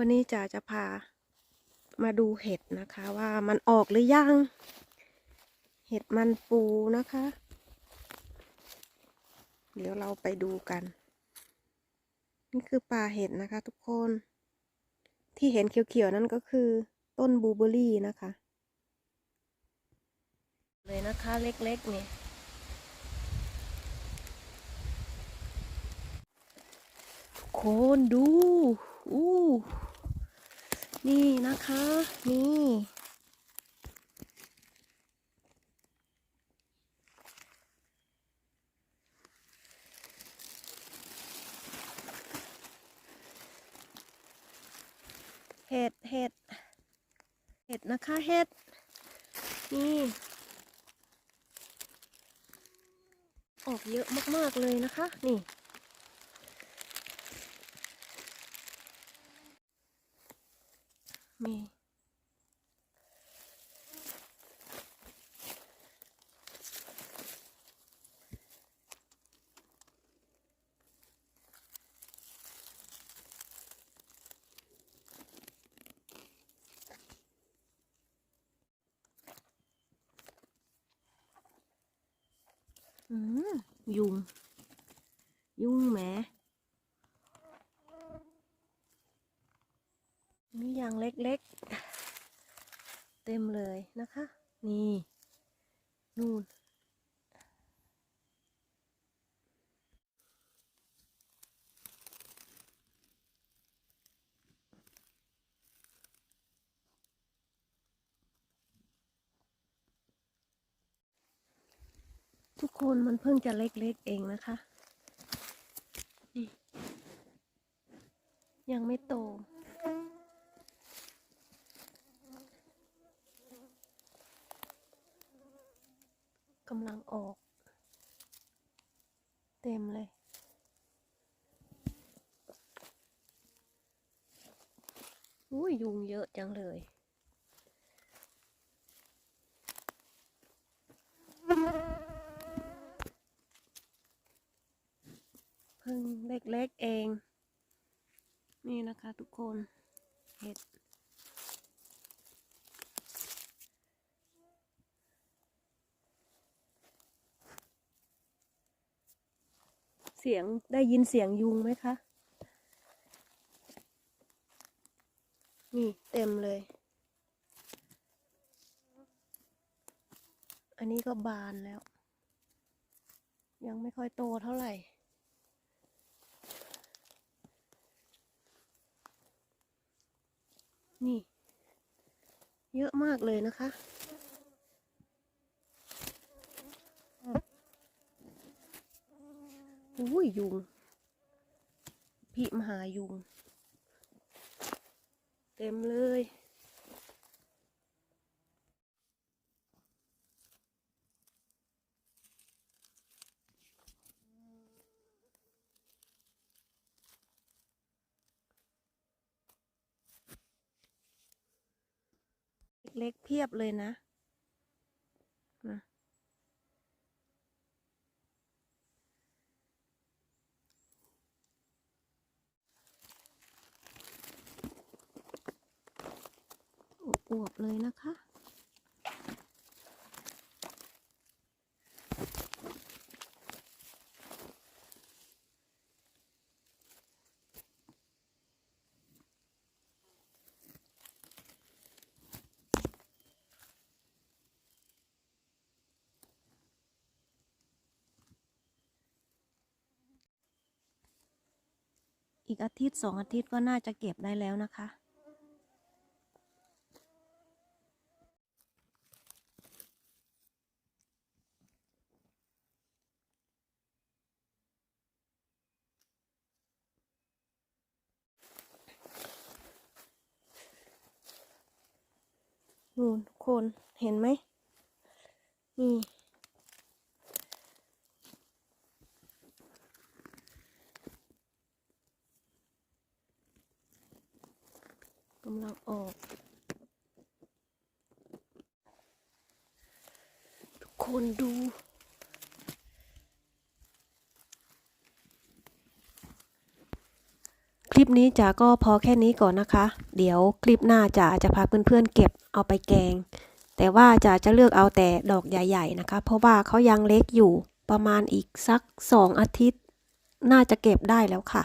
วันนี้จ๋าจะพามาดูเห็ดนะคะว่ามันออกหรือยัง เห็ดมันปูนะคะ เดี๋ยวเราไปดูกัน นี่คือป่าเห็ดนะคะ ทุกคน ที่เห็นเขียวๆนั่นก็คือต้นบูเบอรี่นะคะ เลยนะคะเล็กๆเนี่ยทุกคนดู อู้ นี่นะคะ นี่ เห็ด เห็ด เห็ดนะคะ เห็ด นี่ ออกเยอะมาก ๆ เลยนะคะ นี่ มีอืมยุง ยุงแหม มีอย่างเล็กๆ เต็มเลยนะคะ นี่ นู่น ทุกคนมันเพิ่งจะเล็กๆเองนะคะ นี่ ยังไม่โต กำลัง ออก เต็มเลย อุ้ยยุงเยอะจังเลยเพิ่งเล็กๆเอง นี่นะคะทุกคนเห็ด สียงได้ยินเสียงยุงไหมคะ นี่เต็มเลย อันนี้ก็บานแล้ว ยังไม่ค่อยโตเท่าไหร่ นี่ เยอะมากเลยนะคะ อุ้ยยุง พี่มหายุง เต็มเลยเล็กๆเพียบเลยนะนะ อ วบๆเลยนะคะ อีกอาทิตย์สองอาทิตย์ก็น่าจะเก็บได้แล้วนะคะ นู่นทุกคนเห็นไหมนี่กำลังออก ทุกคนดู ลิปนี้จ๋าก็พอแค่นี้ก่อนนะคะ เดี๋ยวคลิปหน้าจ๋าจะพาเพื่อนๆเก็บเอาไปแกง แต่ว่าจ๋าจะเลือกเอาแต่ดอกใหญ่ ๆนะคะ เพราะว่าเขายังเล็กอยู่ประมาณอีกสักสองอาทิตย์ น่าจะเก็บได้แล้วค่ะ